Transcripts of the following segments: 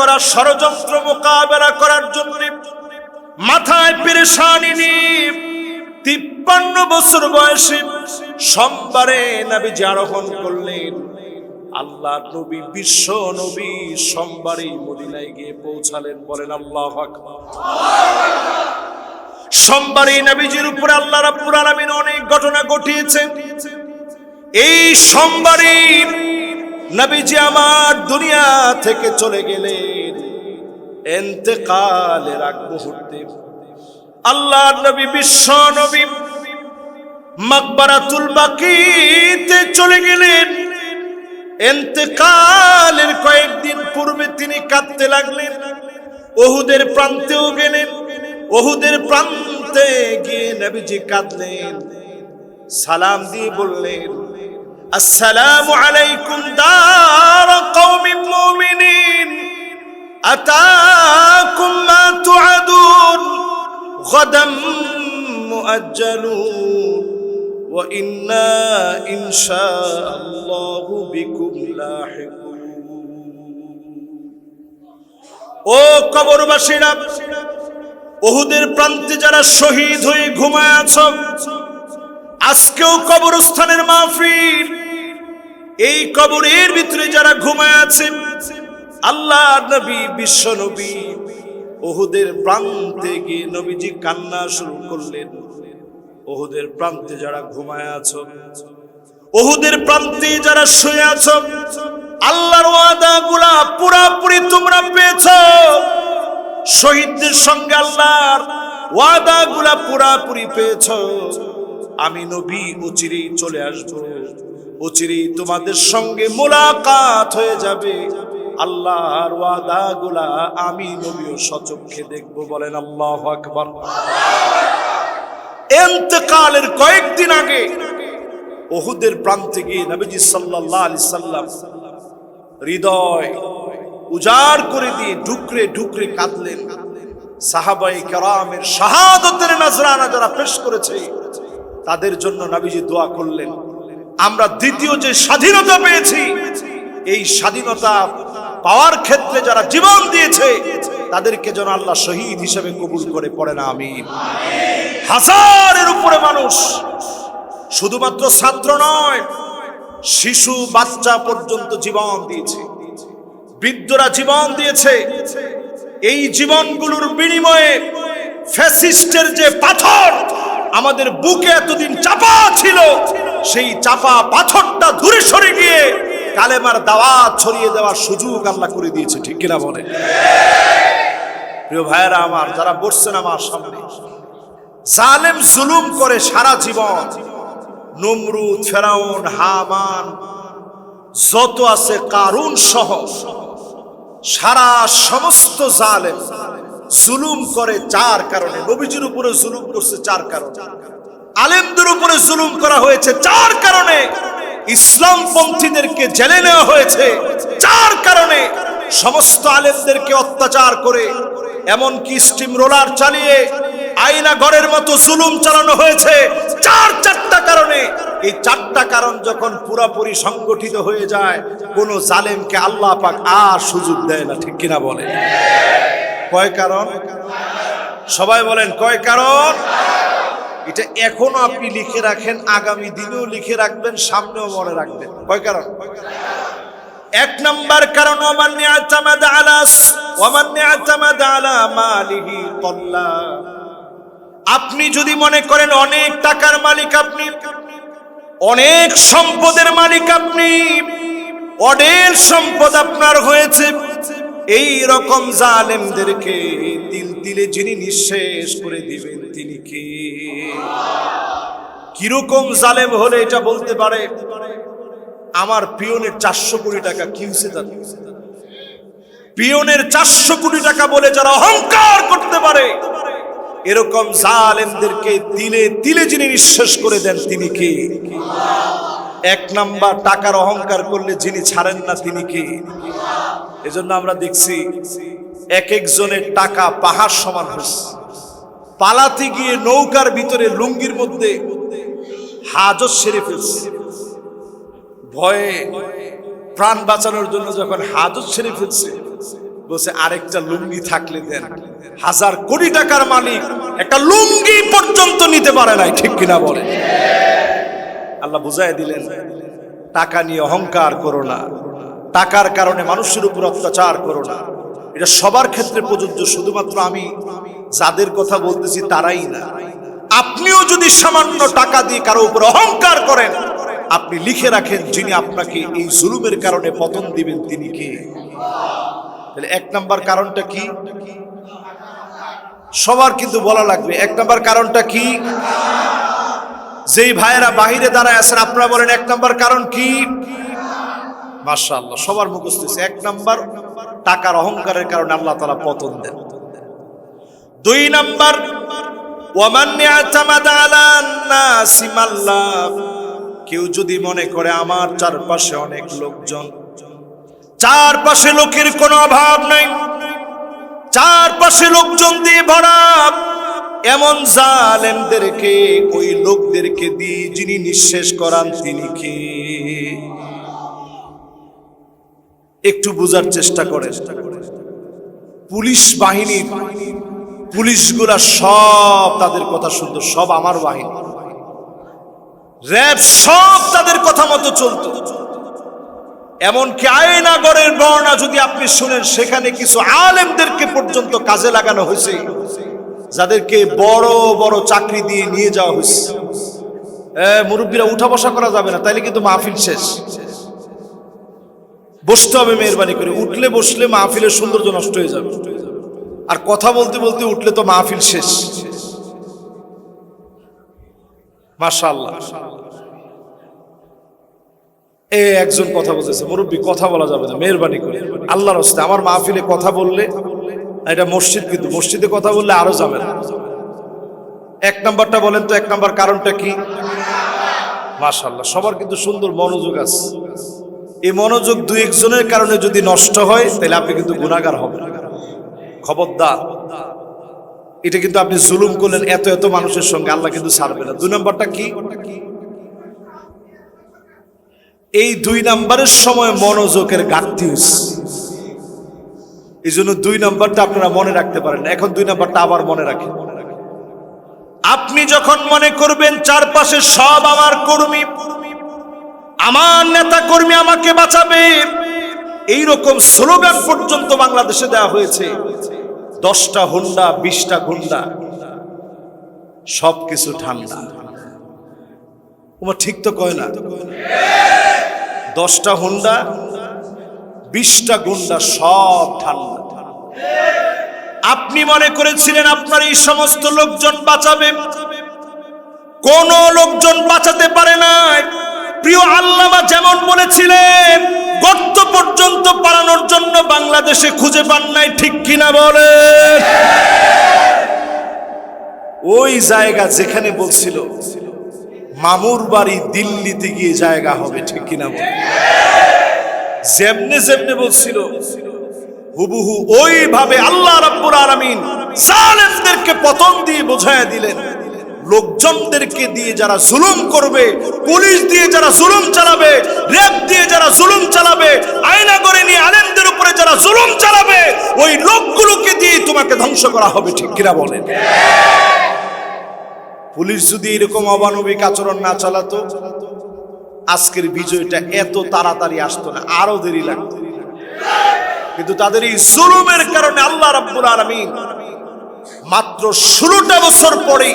করা ষড়যন্ত্র মোকাবেলা করার জন্য মাথায় পেরেশানি নিয়ে তিপ্পান্ন বছর বয়সে সোমবারে নবীজি আরোহণ করলেন। আল্লাহ নবী, বিশ্ব নবী সোমবারে মদিনায় গিয়ে পৌঁছালেন, বলেন আল্লাহ সোমবারে নবীজির উপরে আল্লাহ রাব্বুল আলামিন অনেক ঘটনা ঘটিয়েছেন। এই সোমবারে নবীজি আমার দুনিয়া থেকে চলে গেলেন। এন্তেকালের আগ মুহূর্তে। আল্লাহ নবী, বিশ্ব নবী মাকবারাতুল বাকিতে চলে গেলেন। এন্তেকালের কয়েকদিন পূর্বে তিনি কাঁদতে লাগলেন। ওহুদের প্রান্তেও গেলেন। ওহুদের প্রান্তে গিয়ে নবীজি কাঁদলেন। সালাম দিয়ে বললেন, আসসালামু আলাইকুম দার কওমিন মুমিনিন। আতাকুম মা তুআদুন গাদাম মুআজ্জালুন وإنا إن شاء الله بكم لاحقون ও কবরবাসীরা ওহুদের প্রান্তে যারা শহীদ হয়ে ঘুমায় আছো আজকেও কবরস্থানের মাহফিল এই কবরের ভিতরে যারা ঘুমায় আছেন আল্লাহ নবী, বিশ্ব নবী ওহুদের প্রান্তে গিয়ে নবীজি কান্না শুরু করলেন। ওহুদের প্রান্তে যারা ঘুমায় আছো, ওহুদের প্রান্তে যারা শুয়ে আছো, আল্লাহর ওয়াদা গুলা পুরাপুরি তোমরা পেয়েছ। শহীদদের সঙ্গে আল্লাহর ওয়াদা গুলা পুরাপুরি পেয়েছ। আমি নবী অচিরেই চলে আসব। অচিরেই তোমাদের সঙ্গে মোলাকাত হয়ে যাবে। আল্লাহর ওয়াদা গুলা আমি নবীও সচক্ষে দেখব বলেন আল্লাহ আকবার। এন্তেকালের কয়েকদিন আগে ওহুদের প্রান্তে গিয়ে নবীজি সাল্লাল্লাহু আলাইহি সাল্লাম হৃদয় উজাড় করে দিয়ে ঢুকরে ঢুকরে কাঁদলেন। সাহাবাই কেরামের শাহাদতের নজরানা যারা পেশ করেছে, তাদের জন্য নবীজি দোয়া করলেন। আমরা দ্বিতীয় যে স্বাধীনতা পেয়েছি, এই স্বাধীনতা পাওয়ার ক্ষেত্রে যারা জীবন দিয়েছে, তাদেরকে যেন আল্লাহ শহীদ হিসেবে কবুল করে পড়ে না আমি হাজারের উপরে মানুষ, শুধুমাত্র ছাত্র নয়, শিশু, বাচ্চা পর্যন্ত জীবন দিয়েছে। বৃদ্ধরা জীবন দিয়েছে। এই জীবনগুলোর বিনিময়ে ফ্যাসিস্টের যে পাথর, আমাদের বুকে এতদিন চাপা ছিল, সেই চাপা পাথরটা দূরে সরে গিয়ে কালেমার দাওয়াত ছড়িয়ে দেওয়ার সুযোগ আল্লাহ করে দিয়েছে, ঠিক কিনা বলে প্রিয় ভাইয়েরা আমার, যারা বসছেন আমার সামনে, জালেম জুলুম করে সারা জীবন, নমরুদ, ফেরাউন, হামান, যত আছে কারুন সহ, সারা সমস্ত জালেম জুলুম করে চার কারণে, নবীজির উপরে জুলুম করছে চার কারণে, আলেমদের উপরে জুলুম করা হয়েছে চার কারণে। ইসলাম পন্থীদেরকে জেলে নেওয়া হয়েছে। চার কারণে সমস্ত আলেমদেরকে অত্যাচার করে, এমনকি স্টিম রোলার চালিয়ে আইনা ঘরের মতো জুলুম চালানো হয়েছে। চার চারটা কারণে, এই চারটা কারণ যখন পুরাপুরি সংগঠিত হয়ে যায়, কোন জালেমকে আল্লাহ পাক আর সুযোগ দেয় না, ঠিক কিনা বলে? কয় কারণ? সবাই বলেন, কয় কারণ? এটা এখনও আপনি লিখে রাখেন, আগামী দিনেও লিখে রাখবেন, সামনেও মনে রাখবেন। কয় কারণ? এক নাম্বার কারণ, ওমান নিআতামাদ আলা ওমান নিআতামাদ আলা কল্লা আপনি যদি মনে করেন অনেক টাকার মালিক আপনি, অনেক সম্পদের মালিক আপনি অনেক সম্পদ আপনার হয়েছে, এই রকম জালেমদেরকে তিল তিলে যিনি নিঃশেষ করে দিবেন, তিনি কে? কীরকম জালেম হলে এটা বলতে পারে? আমার পিয়নের চারশো কোটি টাকা কি হয়েছে তার? পিয়নের চারশো কোটি টাকা বলে যারা অহংকার করতে পারে, এরকম জালেমদেরকে তিলে তিলে যিনি নিঃশেষ করে দেন, তিনি কে? এক নাম্বার টাকার অহংকার করলে যিনি ছাড়েন না তিনি কে? এজন্য আমরা দেখছি এক একজনের টাকা পাহাড় সমান হয়েছে। পালাতে গিয়ে নৌকার ভিতরে লুঙ্গির মধ্যে হাজত সেরে ফেলছে। ভয়ে প্রাণ বাঁচানোর জন্য যখন হাজত সেরে ফেলছে, বলছে, আরেকটা লুঙ্গি থাকলে দেন। হাজার কোটি টাকার মালিক একটা লুঙ্গি পর্যন্ত নিতে পারে নাই। ঠিক কিনা বলে? আল্লাহ বুঝাই দিলেন, টাকা নিয়ে অহংকার করো না। টাকার কারণে মানুষের উপর অত্যাচার করো না। এটা সবার ক্ষেত্রে প্রযোজ্য, শুধুমাত্র আমি। যাদের কথা বলতেছি তারাই না। আপনিও যদি সামান্য টাকা দিয়ে কারও উপর অহংকার করেন, আপনি লিখে রাখেন যিনি আপনাকে এই জুলুমের কারণে পতন দিবেন, তিনি কে? তাহলে এক নাম্বার কারণটা কি? সবার কিন্তু বলা লাগবে, এক নাম্বার কারণটা কি? যেই ভাইয়েরা বাহিরে দাঁড়ায় আছেন, আপনারা বলেন এক নাম্বার কারণ কি মাশাআল্লাহ, সবার মুখস্থ। এক নাম্বার টাকার অহংকারের কারণে আল্লাহ তাআলা পতন দেন দুই নাম্বার কেউ যদি মনে করে আমার চারপাশে অনেক লোকজন, চারপাশে লোকের কোনো অভাব নাই, চারপাশে লোকজন দিয়ে ভরা এমন জালেমদেরকে, ওই লোকদেরকে দিয়ে যিনি নিঃশেষ করান, তিনি কে? একটু বোঝার চেষ্টা করে পুলিশ বাহিনীর পুলিশগুলা সব তাদের কথা সুন্দর সব আমার বাহিনী। র্যাব সব তাদের কথা মতো চলতো। এমনকি আয়নাগরের বর্ণনা যদি আপনি শুনেন, সেখানে কিছু আলেমদেরকে পর্যন্ত কাজে লাগানো হয়েছে। যাদেরকে বড় বড় চাকরি দিয়ে নিয়ে যাওয়া হয়েছে। মুরব্বীরা উঠা বসা করা যাবে না, তাইলে কিন্তু মাহফিল শেষ। বসতে হবে মেহরবানি করে, উঠলে বসলে মাহফিলের সৌন্দর্য নষ্ট হয়ে যাবে। আর কথা বলতে বলতে উঠলে তো মাহফিল শেষ। মাশাআল্লাহ। এ, একজন কথা বলতেছে, মুরব্বী, কথা বলা যাবে না, মেহরবানি করে। আল্লাহর আমার মাহফিলে কথা বললে এটা মসজিদ, কিন্তু মসজিদে কথা বললে আরও যাবে না এক নাম্বারটা বলেন তো, এক নাম্বার কারণটা কি? মাশাল্লাহ সবার কিন্তু সুন্দর মনোযোগ আছে। এই মনোযোগ দুই একজনের কারণে যদি নষ্ট হয়, তাহলে আপনি কিন্তু গুণাগার হবেন। খবরদার। এটা কিন্তু আপনি জুলুম করলেন এত এত মানুষের সঙ্গে, আল্লাহ কিন্তু ছাড়বে না। দুই নম্বরটা কি? এই দুই নাম্বারের সময় মনোযোগের ঘাটতি হচ্ছে এই জন্য দুই নম্বরটা আপনারা মনে রাখতে পারেন এখন দুই নাম্বারটা আবার মনে রাখেন। আপনি যখন মনে করবেন চারপাশে সব আমার কর্মী, আমার নেতা কর্মী আমাকে বাঁচাবে এই রকম স্লোগান পর্যন্ত বাংলাদেশে দেওয়া হয়েছে। দশটা হুন্ডা, বিশটা গুন্ডা, সবকিছু ঠান্ডা। তোমার ঠিক তো কয় না? দশটা হুন্ডা বিশটা গুন্ডা সব ঠান্ডা। আপনি মনে করেছিলেন আপনার এই সমস্ত লোকজন বাঁচাবে? কোন লোকজন বাঁচাতে পারে নাই প্রিয় আল্লামা যেমন বলেছিলেন, গর্ত পর্যন্ত পালানোর জন্য বাংলাদেশে খুঁজে পান নাই, ঠিক কিনা বলে ওই জায়গা যেখানে বলছিল, মামুর বাড়ি দিল্লিতে গিয়ে জায়গা হবে, ঠিক কিনা বলে যেমনে যেমনে বলছিল, হুবহু ওইভাবে আল্লাহ রাব্বুল আলামিন জালেমদেরকে পতন দিয়ে বোঝায় দিলেন। লোকজনদেরকে দিয়ে যারা জুলুম করবে, পুলিশ দিয়ে যারা জুলুম চালাবে রেপ দিয়ে যারা জুলুম চালাবে আয়না করে নিয়ে আলেমদের উপরে যারা জুলুম চালাবে, ওই লোকগুলোকে দিয়ে তোমাকে ধ্বংস করা হবে, ঠিক কিনা বলেন? পুলিশ যদি এরকম অমানবিক আচরণ না চালাতো আজকের বিজয়টা এত তাড়াতাড়ি আসতো না, আরও দেরি লাগতো। কিন্তু তাদের এই জুলুমের কারণে আল্লাহ রাব্বুল আলামিন মাত্র ষোলোটা বছর পরে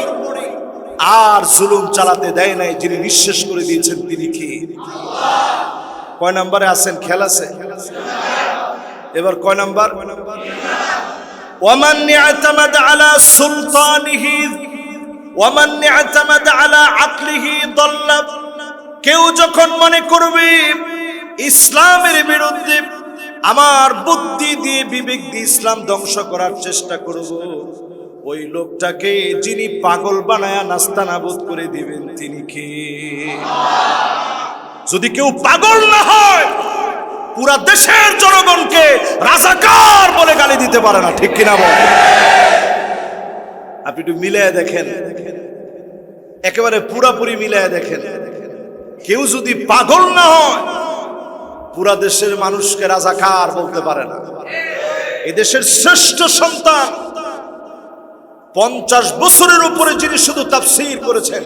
আর জুলুম চালাতে দেয় নাই, যিনি নিঃশেষ করে দিয়েছেন তিনি কি? কয় নাম্বারে আছেন? খেল আছে? এবার কয় নাম্বার? ওয়ামান ইয়াতামাদ আলা সুলতানিহি, ওয়ামান ইয়াতামাদ আলা আকলিহি দাল্লা কেউ যখন মনে করবে ইসলামের বিরুদ্ধে আমার বুদ্ধি দিয়ে বিবেক দিয়ে ইসলাম ধ্বংস করার চেষ্টা করব, ওই লোকটাকে যিনি পাগল বানায়া নাস্তানাবুদ করে দিবেন, তিনি কে? যদি কেউ পাগল না হয়, পুরা দেশের জনগণকে রাজাকার বলে গালি দিতে পারে না, ঠিক কিনা বল? আপনি একটু মিলিয়ে দেখেন। একেবারে পুরাপুরি মিলিয়ে দেখেন। কেউ যদি পাগল না হয়, পুরা দেশের মানুষকে রাজাকার বলতে পারে না। এদেশের শ্রেষ্ঠ সন্তান পঞ্চাশ বছরের উপরে যিনি শুধু তাফসির করেছেন,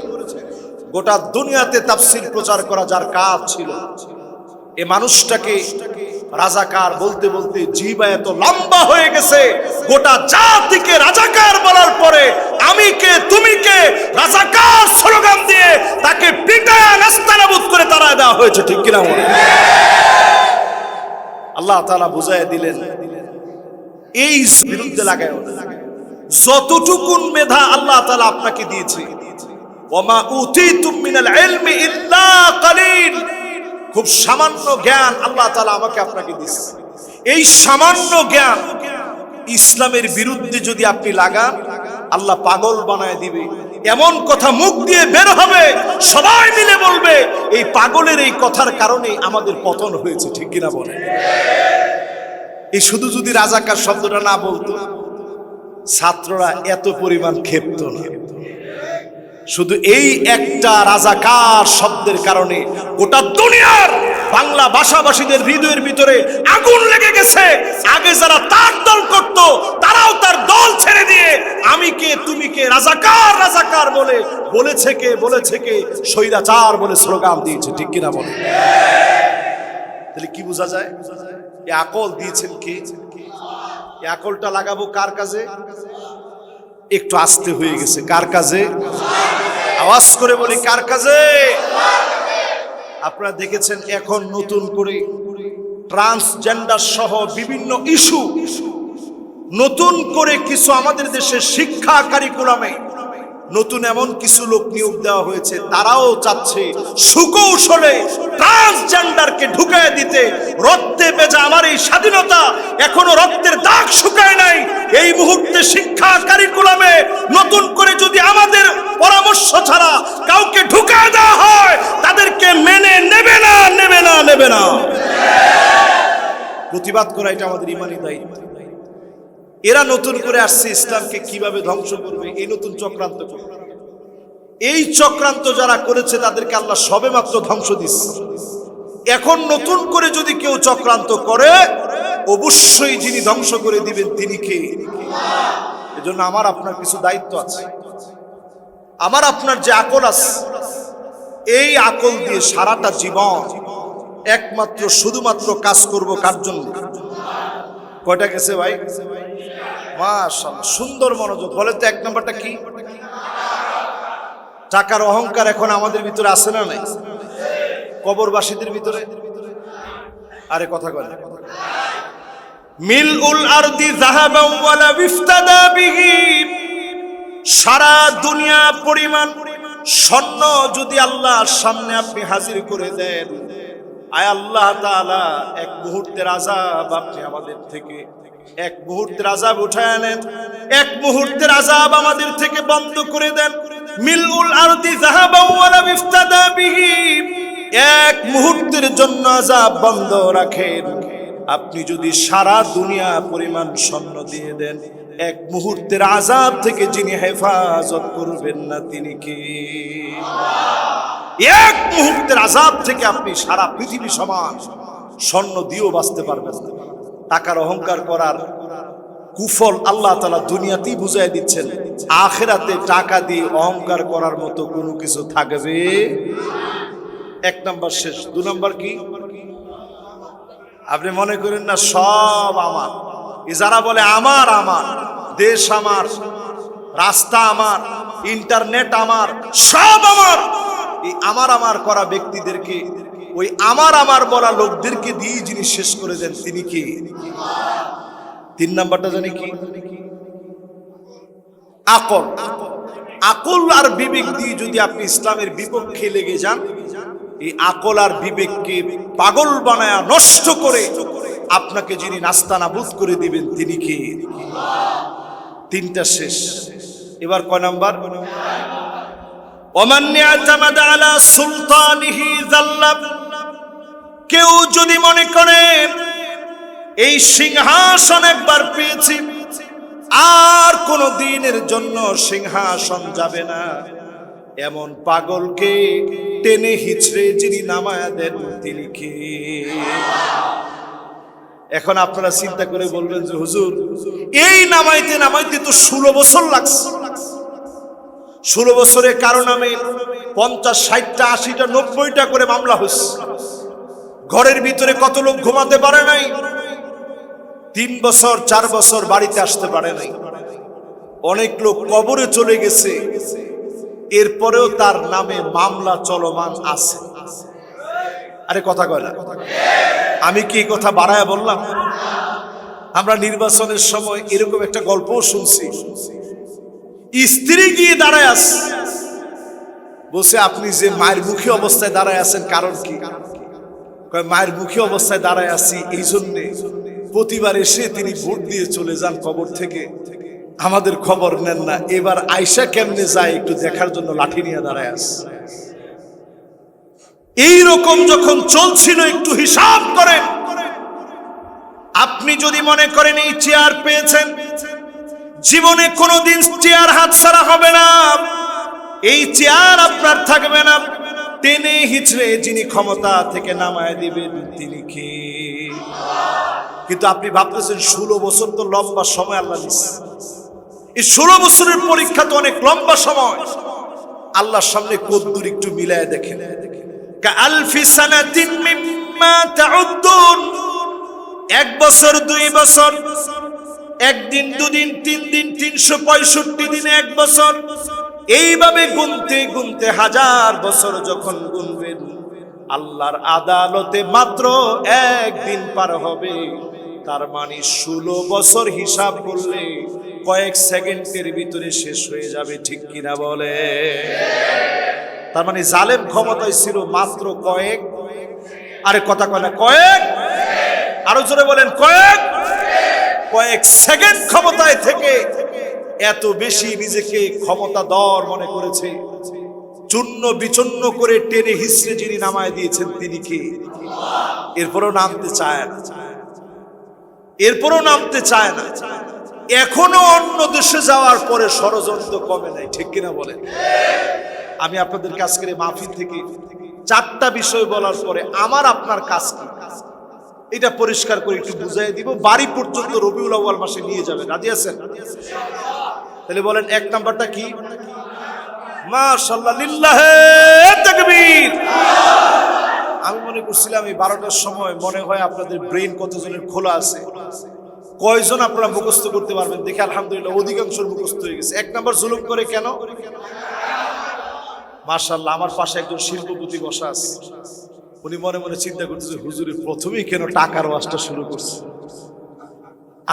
গোটা দুনিয়াতে তাফসির প্রচার করা যার কাজ ছিল, এ মানুষটাকে রাজাকার বলতে বলতে জিবা এত লম্বা হয়ে গেছে গোটা জাতিকে রাজাকার বলার পরে আমি কে, তুমি কে? রাজাকার স্লোগান দিয়ে তাকে পিটায় নাস্তানাবুদ করে তারা দেওয়া হয়েছে, ঠিক কিনা মনে? আল্লাহ তাআলা বুঝাই দিলেন, এই বিরুদ্ধে লাগায় যতটুকুন মেধা আল্লাহ তাআলা আপনাকে দিয়েছে। ওমা উতিতুম মিনাল ইলমি ইল্লা কালিল। খুব সামান্য জ্ঞান আল্লাহ তাআলা আমাকে আপনাকে দিয়েছে। এই সামান্য জ্ঞান ইসলামের বিরুদ্ধে যদি আপনি লাগান, আল্লাহ পাগল বানায় দিবে। এমন কথা মুখ দিয়ে বের হবে, সবাই মিলে বলবে, এই পাগলের এই কথার কারণে আমাদের পতন হয়েছে, ঠিক কিনা বলে এই শুধু যদি রাজাকার শব্দটা না বলতো, ছাত্ররা এত পরিমাণ ক্ষেপ্ত না। শুধু এই একটা রাজাকার শব্দের কারণে গোটা দুনিয়ার বাংলা ভাষাভাষীদের হৃদয়ের ভিতরে আগুন লেগে গেছে। আগে যারা তার দল করত, তারাও তার দল ছেড়ে দিয়ে, আমি কে, তুমি কে, রাজাকার রাজাকার বলে, বলেছে কে বলেছে কে, স্বৈরাচার বলে স্লোগান দিয়েছে, ঠিক কিনা বলে? তাহলে কি বোঝা যায়? এ আকল দিয়েছেন কে? এ আকলটা লাগাবো কার কাজে? একটু আস্তে হয়ে গেছে, কার কাজে? আওয়াজ করে বলি, কার কাজে? আপনারা দেখেছেন এখন নতুন করে ট্রান্সজেন্ডার সহ বিভিন্ন ইস্যু নতুন করে কিছু আমাদের দেশের শিক্ষা কারিকুলামে নতুন এমন কিছু লোক নিয়োগ দেওয়া হয়েছে, তারাও চাচ্ছে সুকৌশলে ট্রান্সজেন্ডারকে ঢুকায় দিতে। রক্তে বেজা আমার এই স্বাধীনতা এখনও রক্তের দাগ শুকায় নাই। এই মুহূর্তে শিক্ষা কারিকুলামে নতুন করে যদি আমাদের পরামর্শ ছাড়া কাউকে ঢুকায় দেওয়া হয়, তাদেরকে মেনে নেবে না নেবে না নেবে না। প্রতিবাদ করা এটা আমাদের ইমানি দায়িত্ব। এরা নতুন করে আসছে ইসলামকে কীভাবে ধ্বংস করবে? এই নতুন চক্রান্ত করবে এই চক্রান্ত যারা করেছে, তাদেরকে আল্লাহ সবে মাত্র ধ্বংস দিচ্ছে। এখন নতুন করে যদি কেউ চক্রান্ত করে, অবশ্যই যিনি ধ্বংস করে দিবেন তিনি কে? এজন্য আমার আপনার কিছু দায়িত্ব আছে। আমার আপনার যে আকল আছে, এই আকল দিয়ে সারাটা জীবন একমাত্র, শুধুমাত্র কাজ করব কার জন্য? কয়টা গেছে ভাই? মাশাআল্লাহ, সুন্দর মনোযোগ। বলে তো এক নাম্বারটা কি? টাকার অহংকার এখন আমাদের ভিতরে আছে না নাই? কবরবাসীদের ভিতরে? আরে কথা কয় মিল উল আরদি যাহাবান ওয়ালা বিফতাদা বিহি। সারা দুনিয়া পরিমাণ স্বর্ণ যদি আল্লাহর সামনে আপনি হাজির করে দেন। আয় আল্লাহ এক মুহূর্তের আজাব আপনি আমাদের থেকে, এক মুহূর্তের আজাব উঠায় আনেন এক মুহূর্তের আজাব আমাদের থেকে বন্ধ করে দেন। মিলউল আরদি যাহাবা ওয়ালা বিফতাদা বিহি। এক মুহূর্তের জন্য আজাব বন্ধ রাখেন। আপনি যদি সারা দুনিয়া পরিমাণ স্বর্ণ দিয়ে দেন, এক মুহূর্তের আজাব থেকে যিনি হেফাজত করবেন না তিনি কি? এক মুহূর্তের আজাব থেকে আপনি সারা পৃথিবী সমান স্বর্ণ দিয়েও বাঁচতে পারবেন। টাকার অহংকার করার কুফল আল্লাহ তালা দুনিয়াতেই বুঝাই দিচ্ছেন। আখেরাতে টাকা দিয়ে অহংকার করার মতো কোনো কিছু থাকবে এক নাম্বার শেষ। দু নাম্বার কি? আপনি মনে করেন না, সব আমার। যারা বলে, আমার আমার। দেশ আমার, রাস্তা আমার, ইন্টারনেট আমার, সব আমার। এই আমার আমার করা ব্যক্তিদেরকে, ওই আমার আমার বলা লোকদেরকে দিয়ে যিনি শেষ করে দেন, তিনি কি? তিন নাম্বারটা জানি কি? আকল। আকল আর বিবেক দিয়ে যদি আপনি ইসলামের বিপক্ষে লেগে যান, এই আকল আর বিবেককে পাগল বানায়া নষ্ট করে আপনাকে যিনি নাস্তা নাবুদ করে দিবেন, তিনি কি? তিনটা শেষ। এবার কয় নাম্বার ওমান ইয়াতামাদ আলা সুলতানিহি যাল্লাব কেউ যদি মনে করে, এই সিংহাসন একবার পেয়েছি, আর কোন দিনের জন্য সিংহাসন যাবে না। এমন পাগলকে টেনে হিচড়ে যিনি নামায়া দেন, তিনি কে? এখন আপনারা চিন্তা করে বলবেন যে, হুজুর, এই নামাইতে নামাইতে তো ষোলো বছর লাগছে। ষোলো বছরে কারও নামে পঞ্চাশ, ষাটটা, আশিটা, নব্বইটা করে মামলা হচ্ছে ঘরের ভিতরে কত লোক ঘুমাতে পারে নাই? তিন বছর, চার বছর বাড়িতে আসতে পারে নাই। অনেক লোক কবরে চলে গেছে। এরপরেও তার নামে মামলা চলমান আছে। আরে কথা কয় না। আমি কি কথা বাড়ায় বললাম? আমরা নির্বাচনের সময় এরকম একটা গল্পও শুনছি। স্ত্রী গিয়ে দাঁড়ায় আস বসে আপনি যে মায়ের মুখী অবস্থায় দাঁড়ায় আছেন, কারণ কি? মায়ের মুখী অবস্থায় দাঁড়ায় আছি এই জন্যে প্রতিবার এসে তিনি ভোট দিয়ে চলে যান কবর থেকে। আমাদের খবর নেন না। এবার আয়সা কেমনে যায় একটু দেখার জন্য লাঠি নিয়ে দাঁড়ায় আস এই রকম যখন চলছিল, একটু হিসাব করেন। আপনি যদি মনে করেন এই চেয়ার পেয়েছেন জীবনে কোনোদিন চেয়ার হাতছাড়া হবে না। এই চেয়ার আপনার থাকবে না। টেনে হিচড়ে যিনি ক্ষমতা থেকে নামায় দিবেন তিনি কে? কিন্তু আপনি ভাবতেছেন, ষোলো বছর তো লম্বা সময় আল্লাহ এই ষোলো বছরের পরীক্ষা তো অনেক লম্বা সময়। আল্লাহর সামনে কদ্দুর একটু মিলায় তাউদ্দুন। এক বছর, দুই বছর। একদিন, দুদিন তিন দিন তিনশো পঁয়ষট্টি দিনে এক বছর। এইভাবে গুনতে গুনতে হাজার বছর যখন গুনবেন, আল্লাহর আদালতে মাত্র একদিন পার হবে। তার মানে ষোলো বছর হিসাব করলে কয়েক সেকেন্ডের ভিতরে শেষ হয়ে যাবে, ঠিক কিনা বলে? তার মানে জালেম ক্ষমতায় ছিল মাত্র কয়েক। আরে কথা কয় না, কয়েক। আরও জোরে বলেন, কয়েক। কয়েক সেকেন্ড ক্ষমতায় থেকে এত বেশি নিজেকে ক্ষমতা দর মনে করেছে। চূর্ণ বিচন্ন করে টেনে হিসড়ে যিনি নামায় দিয়েছেন, তিনি কে? এরপরও নামতে চায় না। এরপরও নামতে চায় না। এখনও অন্য দেশে যাওয়ার পরে ষড়যন্ত্র কমে নাই, ঠিক কিনা বলেন? আমি আপনাদেরকে আজকের মাহফিল থেকে চারটা বিষয় বলার পরে আমার আপনার কাজ কি? এটা পরিষ্কার করে একটু বুঝাই দিব। বাড়ি পর্যন্ত রবিউল আউয়াল মাসে নিয়ে যাবেন রাজি আছেন? তাহলে বলেন, এক নাম্বারটা কি? আমি মনে করছিলাম এই বারোটার সময় মনে হয় আপনাদের ব্রেন কতজনের খোলা আছে। কয়জন আপনারা মুখস্থ করতে পারবেন? দেখে আলহামদুলিল্লাহ অধিকাংশ মুখস্থ হয়ে গেছে। এক নাম্বার জুলুম করে কেন? মার্শাল্লাহ আমার পাশে একজন শিল্পপতি বসা আছে। উনি মনে মনে চিন্তা করতেছে হুজুরে প্রথমেই কেন টাকার ওয়াজটা শুরু করছে?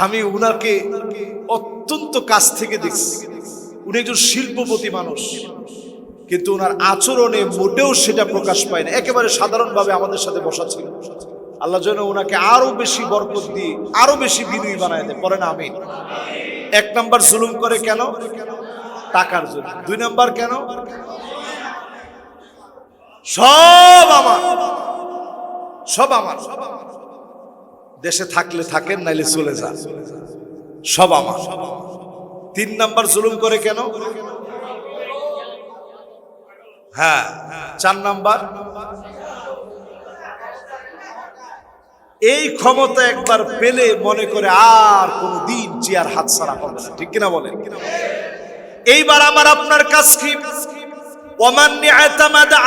আমি উনাকে অত্যন্ত কাছ থেকে দেখছি। উনি একজন শিল্পপতি মানুষ, কিন্তু ওনার আচরণে মোটেও সেটা প্রকাশ পায় না। একেবারে সাধারণভাবে আমাদের সাথে বসা ছিল। আল্লাহ যেন ওনাকে আরও বেশি বরকত দিয়ে, আরও বেশি বিনয়ী বানায় দেয়। পরে না আমিন। এক নাম্বার জুলুম করে কেন? টাকার জন্য দুই নাম্বার কেন? সব আমার। সব আমার। দেশে থাকলে থাকেন, নাইলে চলে যান। সব আমার। তিন নাম্বার জুলুম করে কেন? হ্যাঁ চার নাম্বার। এই ক্ষমতা একবার পেলে মনে করে আর কোন দিন চেয়ার হাত সারা হবে না। ঠিক কিনা বলে এইবার আমার আপনার কাছ কি? ওমান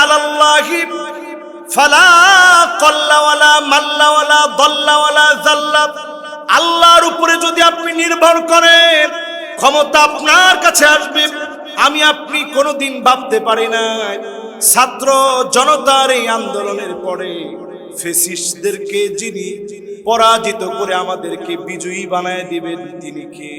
আলাল্লাহি ফালা কল্লাওয়ালা মাল্লাওয়ালা দল্লাওয়ালা জাল্লা। আল্লাহর উপরে যদি আপনি নির্ভর করেন, ক্ষমতা আপনার কাছে আসবে। আমি আপনি কোনোদিন ভাবতে পারি না ছাত্র জনতার এই আন্দোলনের পরে ফেসিসদেরকে যিনি পরাজিত করে আমাদেরকে বিজয়ী বানায় দিবেন, তিনি কে?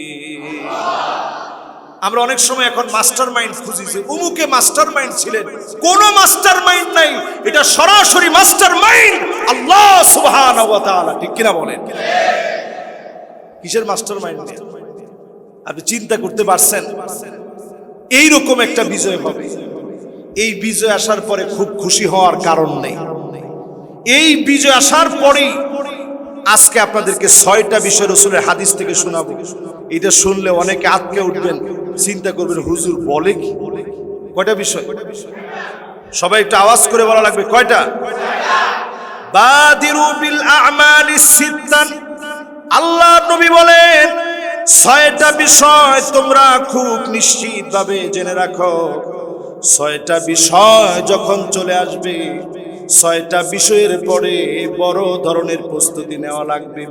আমরা অনেক সময় এখন মাস্টার মাইন্ড খুঁজি যে মাস্টার মাইন্ড ছিলেন। কোন মাস্টার মাইন্ড নাই। এটা সরাসরি মাস্টার মাইন্ড আল্লাহ তাআলা। ঠিক কিনা বলেন? কিসের মাস্টার মাইন্ড আপনি চিন্তা করতে পারছেন? এই রকম একটা বিজয় হবে। এই বিজয় আসার পরে খুব খুশি হওয়ার কারণ নেই। এই বিজয় আসার পরেই আজকে আপনাদেরকে ছয়টা বিষয় রসুলের হাদিস থেকে শোনাবো। এটা শুনলে অনেকে আটকে উঠবেন। চিন্তা করবেন, হুজুর বলে কি? কয়টা বিষয়? সবাই একটু আওয়াজ করে বলা লাগবে, কয়টা? আল্লাহ নবী বলেন, ছয়টা বিষয় তোমরা খুব নিশ্চিতভাবে জেনে রাখো। ছয়টা বিষয় যখন চলে আসবে, ছয়টা বিষয়ের পরে বড় ধরনের প্রস্তুতি নেওয়া লাগবে।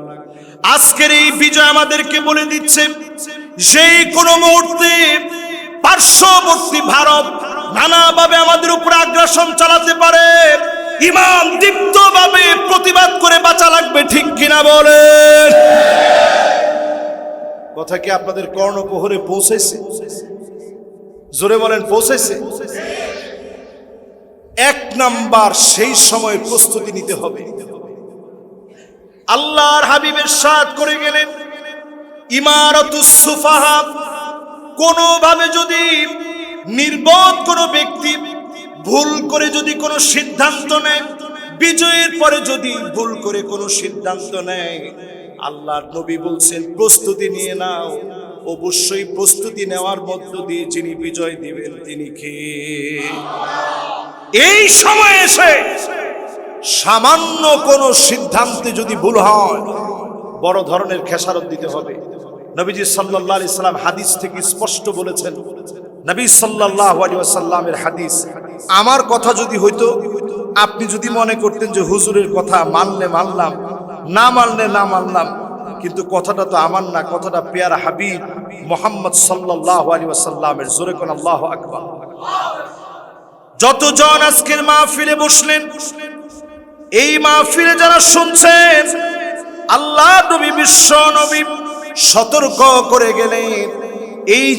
আজকের এই বিজয় আমাদেরকে বলে দিচ্ছে সেই কোন মুহূর্তে পার্শ্ববর্তী ভারত নানাভাবে আমাদের উপরে আগ্রাসন চালাতে পারে ইমান দীপ্তভাবে প্রতিবাদ করে বাঁচা লাগবে, ঠিক কিনা বলেন? কথা কি আপনাদের কর্ণপোহরে পৌঁছেছে? জোরে বলেন, পৌঁছেছে? এক নাম্বার সেই সময় প্রস্তুতি নিতে হবে। আল্লাহর হাবিবের সাথ করে গেলেন। ইমারতুসুফাহা কোনোভাবে যদি নির্বোধ কোনো ব্যক্তি ভুল করে যদি কোনো সিদ্ধান্ত নেয়, বিজয়ের পরে যদি ভুল করে কোনো সিদ্ধান্ত নেয়, আল্লাহর নবী বলছেন, প্রস্তুতি নিয়ে নাও। অবশ্যই প্রস্তুতি নেওয়ার মধ্য দিয়ে যিনি বিজয় দিবেন, তিনি কে? এই সময় এসে সামান্য কোনো সিদ্ধান্তে যদি ভুল হয়, বড় ধরনের খেসারত দিতে হবে। নবীজি সাল্লাহ আলি সাল্লাম হাদিস থেকে স্পষ্ট বলেছেন, নবী সাল্লাহ আলী সাল্লামের হাদিস, আমার কথা যদি হইতো, আপনি যদি মনে করতেন যে হুজুরের কথা মানলে মানলাম, না মানলে না মানলাম, কিন্তু কথাটা তো আমার না, কথাটা পেয়ার হাবিব মোহাম্মদ সাল্লাহ আলী জোরে কোন আল্লাহ আকবার। যতজন আজকের মাহফিলে বসলেন, এই মাহফিলে যারা শুনছেন, আল্লাহ নবী বিশ্ব নবী সতর্ক করে গেলেন এই